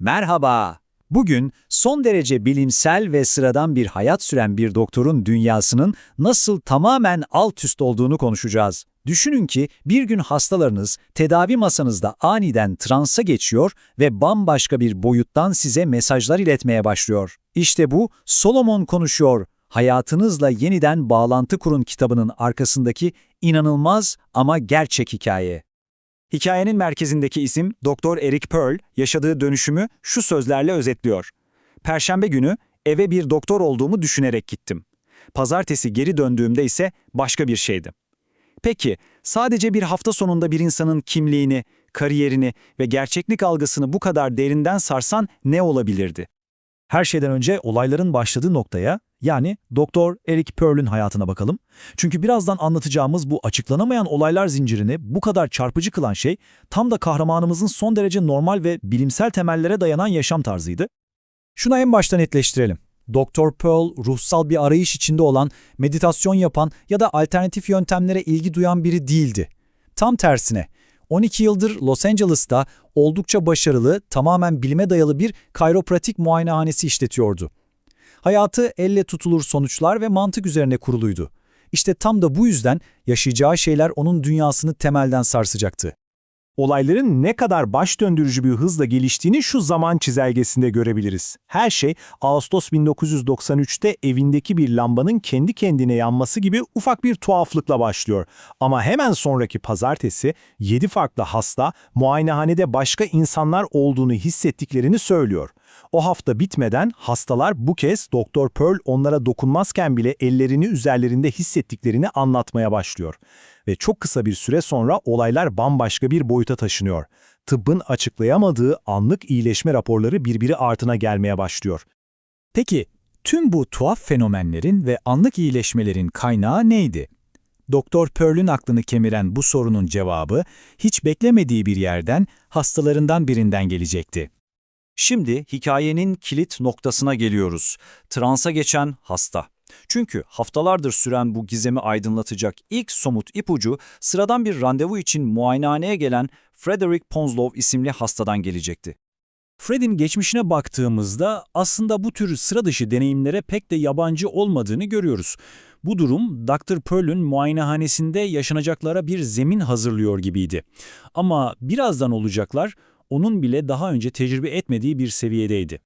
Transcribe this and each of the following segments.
Merhaba. Bugün son derece bilimsel ve sıradan bir hayat süren bir doktorun dünyasının nasıl tamamen alt üst olduğunu konuşacağız. Düşünün ki bir gün hastalarınız tedavi masanızda aniden transa geçiyor ve bambaşka bir boyuttan size mesajlar iletmeye başlıyor. İşte bu Solomon konuşuyor. Hayatınızla yeniden bağlantı kurun kitabının arkasındaki inanılmaz ama gerçek hikaye. Hikayenin merkezindeki isim Doktor Eric Pearl yaşadığı dönüşümü şu sözlerle özetliyor. Perşembe günü eve bir doktor olduğumu düşünerek gittim. Pazartesi geri döndüğümde ise başka bir şeydi. Peki, sadece bir hafta sonunda bir insanın kimliğini, kariyerini ve gerçeklik algısını bu kadar derinden sarsan ne olabilirdi? Her şeyden önce olayların başladığı noktaya, yani Doktor Eric Pearl'ün hayatına bakalım. Çünkü birazdan anlatacağımız bu açıklanamayan olaylar zincirini bu kadar çarpıcı kılan şey, tam da kahramanımızın son derece normal ve bilimsel temellere dayanan yaşam tarzıydı. Şuna en başta netleştirelim. Doktor Pearl, ruhsal bir arayış içinde olan, meditasyon yapan ya da alternatif yöntemlere ilgi duyan biri değildi. Tam tersine, 12 yıldır Los Angeles'ta oldukça başarılı, tamamen bilime dayalı bir kayropratik muayenehanesi işletiyordu. Hayatı elle tutulur sonuçlar ve mantık üzerine kuruluydu. İşte tam da bu yüzden yaşayacağı şeyler onun dünyasını temelden sarsacaktı. Olayların ne kadar baş döndürücü bir hızla geliştiğini şu zaman çizelgesinde görebiliriz. Her şey Ağustos 1993'te evindeki bir lambanın kendi kendine yanması gibi ufak bir tuhaflıkla başlıyor. Ama hemen sonraki pazartesi 7 farklı hasta muayenehanede başka insanlar olduğunu hissettiklerini söylüyor. O hafta bitmeden hastalar bu kez Doktor Pearl onlara dokunmazken bile ellerini üzerlerinde hissettiklerini anlatmaya başlıyor. Ve çok kısa bir süre sonra olaylar bambaşka bir boyuta taşınıyor. Tıbbın açıklayamadığı anlık iyileşme raporları birbiri artına gelmeye başlıyor. Peki, tüm bu tuhaf fenomenlerin ve anlık iyileşmelerin kaynağı neydi? Doktor Pearl'ün aklını kemiren bu sorunun cevabı, hiç beklemediği bir yerden, hastalarından birinden gelecekti. Şimdi hikayenin kilit noktasına geliyoruz. Transa geçen hasta. Çünkü haftalardır süren bu gizemi aydınlatacak ilk somut ipucu sıradan bir randevu için muayenehaneye gelen Frederick Ponslow isimli hastadan gelecekti. Fred'in geçmişine baktığımızda aslında bu tür sıra dışı deneyimlere pek de yabancı olmadığını görüyoruz. Bu durum Dr. Pearl'ün muayenehanesinde yaşanacaklara bir zemin hazırlıyor gibiydi. Ama birazdan olacaklar onun bile daha önce tecrübe etmediği bir seviyedeydi.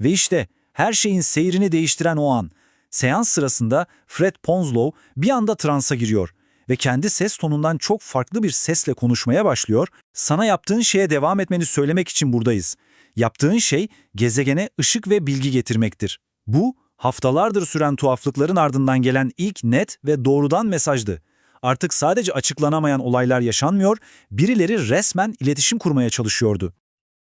Ve işte her şeyin seyrini değiştiren o an. Seans sırasında Fred Ponslow bir anda transa giriyor ve kendi ses tonundan çok farklı bir sesle konuşmaya başlıyor. Sana yaptığın şeye devam etmeni söylemek için buradayız. Yaptığın şey gezegene ışık ve bilgi getirmektir. Bu, haftalardır süren tuhaflıkların ardından gelen ilk net ve doğrudan mesajdı. Artık sadece açıklanamayan olaylar yaşanmıyor, birileri resmen iletişim kurmaya çalışıyordu.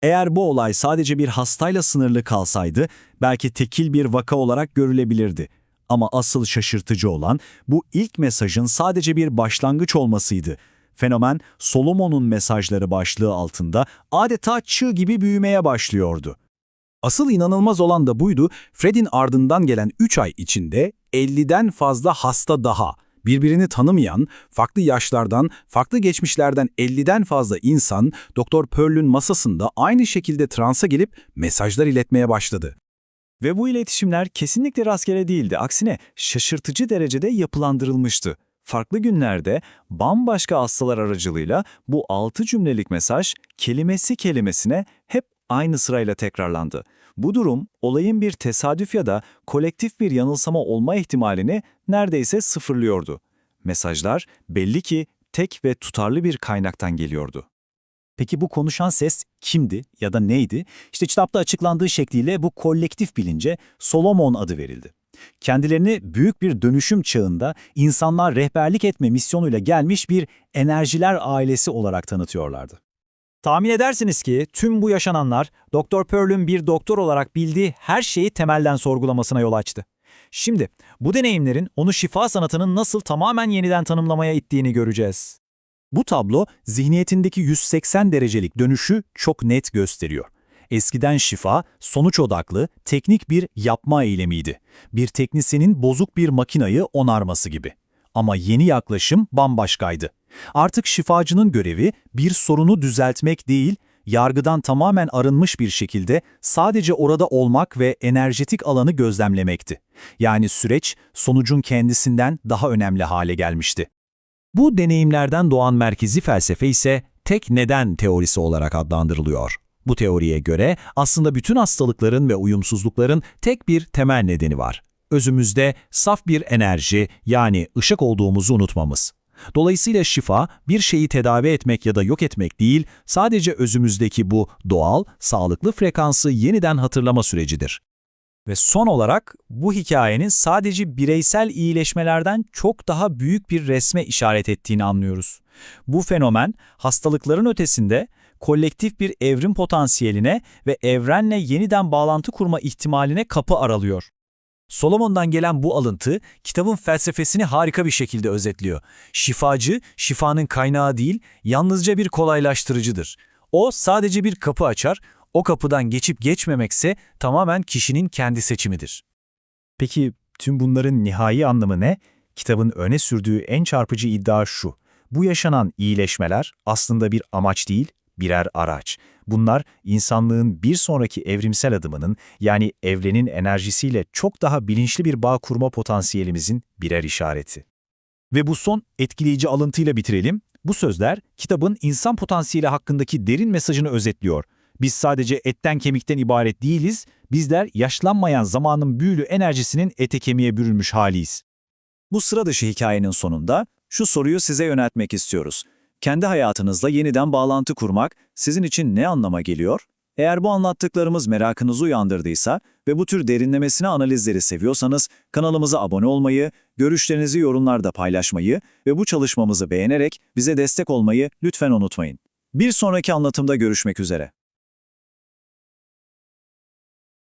Eğer bu olay sadece bir hastayla sınırlı kalsaydı, belki tekil bir vaka olarak görülebilirdi. Ama asıl şaşırtıcı olan bu ilk mesajın sadece bir başlangıç olmasıydı. Fenomen, Solomon'un mesajları başlığı altında adeta çığ gibi büyümeye başlıyordu. Asıl inanılmaz olan da buydu, Fred'in ardından gelen 3 ay içinde 50'den fazla hasta daha, birbirini tanımayan, farklı yaşlardan, farklı geçmişlerden 50'den fazla insan Doktor Pearl'ün masasında aynı şekilde transa gelip mesajlar iletmeye başladı. Ve bu iletişimler kesinlikle rastgele değildi. Aksine şaşırtıcı derecede yapılandırılmıştı. Farklı günlerde bambaşka hastalar aracılığıyla bu altı cümlelik mesaj kelimesi kelimesine hep aynı sırayla tekrarlandı. Bu durum olayın bir tesadüf ya da kolektif bir yanılsama olma ihtimalini neredeyse sıfırlıyordu. Mesajlar belli ki tek ve tutarlı bir kaynaktan geliyordu. Peki bu konuşan ses kimdi ya da neydi? İşte kitapta açıklandığı şekliyle bu kolektif bilince Solomon adı verildi. Kendilerini büyük bir dönüşüm çağında insanlar rehberlik etme misyonuyla gelmiş bir enerjiler ailesi olarak tanıtıyorlardı. Tahmin edersiniz ki tüm bu yaşananlar Doktor Pearl'ün bir doktor olarak bildiği her şeyi temelden sorgulamasına yol açtı. Şimdi bu deneyimlerin onu şifa sanatının nasıl tamamen yeniden tanımlamaya ittiğini göreceğiz. Bu tablo zihniyetindeki 180 derecelik dönüşü çok net gösteriyor. Eskiden şifa, sonuç odaklı, teknik bir yapma eylemiydi. Bir teknisyenin bozuk bir makinayı onarması gibi. Ama yeni yaklaşım bambaşkaydı. Artık şifacının görevi bir sorunu düzeltmek değil, yargıdan tamamen arınmış bir şekilde sadece orada olmak ve enerjetik alanı gözlemlemekti. Yani süreç sonucun kendisinden daha önemli hale gelmişti. Bu deneyimlerden doğan merkezi felsefe ise tek neden teorisi olarak adlandırılıyor. Bu teoriye göre aslında bütün hastalıkların ve uyumsuzlukların tek bir temel nedeni var. Özümüzde saf bir enerji yani ışık olduğumuzu unutmamız. Dolayısıyla şifa bir şeyi tedavi etmek ya da yok etmek değil, sadece özümüzdeki bu doğal, sağlıklı frekansı yeniden hatırlama sürecidir. Ve son olarak bu hikayenin sadece bireysel iyileşmelerden çok daha büyük bir resme işaret ettiğini anlıyoruz. Bu fenomen hastalıkların ötesinde kolektif bir evrim potansiyeline ve evrenle yeniden bağlantı kurma ihtimaline kapı aralıyor. Solomon'dan gelen bu alıntı kitabın felsefesini harika bir şekilde özetliyor. Şifacı, şifanın kaynağı değil, yalnızca bir kolaylaştırıcıdır. O sadece bir kapı açar, o kapıdan geçip geçmemekse tamamen kişinin kendi seçimidir. Peki tüm bunların nihai anlamı ne? Kitabın öne sürdüğü en çarpıcı iddia şu. Bu yaşanan iyileşmeler aslında bir amaç değil, birer araç. Bunlar insanlığın bir sonraki evrimsel adımının yani evrenin enerjisiyle çok daha bilinçli bir bağ kurma potansiyelimizin birer işareti. Ve bu son etkileyici alıntıyla bitirelim. Bu sözler kitabın insan potansiyeli hakkındaki derin mesajını özetliyor. Biz sadece etten kemikten ibaret değiliz, bizler yaşlanmayan zamanın büyülü enerjisinin ete kemiğe bürünmüş haliyiz. Bu sıra dışı hikayenin sonunda şu soruyu size yöneltmek istiyoruz. Kendi hayatınızla yeniden bağlantı kurmak sizin için ne anlama geliyor? Eğer bu anlattıklarımız merakınızı uyandırdıysa ve bu tür derinlemesine analizleri seviyorsanız kanalımıza abone olmayı, görüşlerinizi yorumlarda paylaşmayı ve bu çalışmamızı beğenerek bize destek olmayı lütfen unutmayın. Bir sonraki anlatımda görüşmek üzere.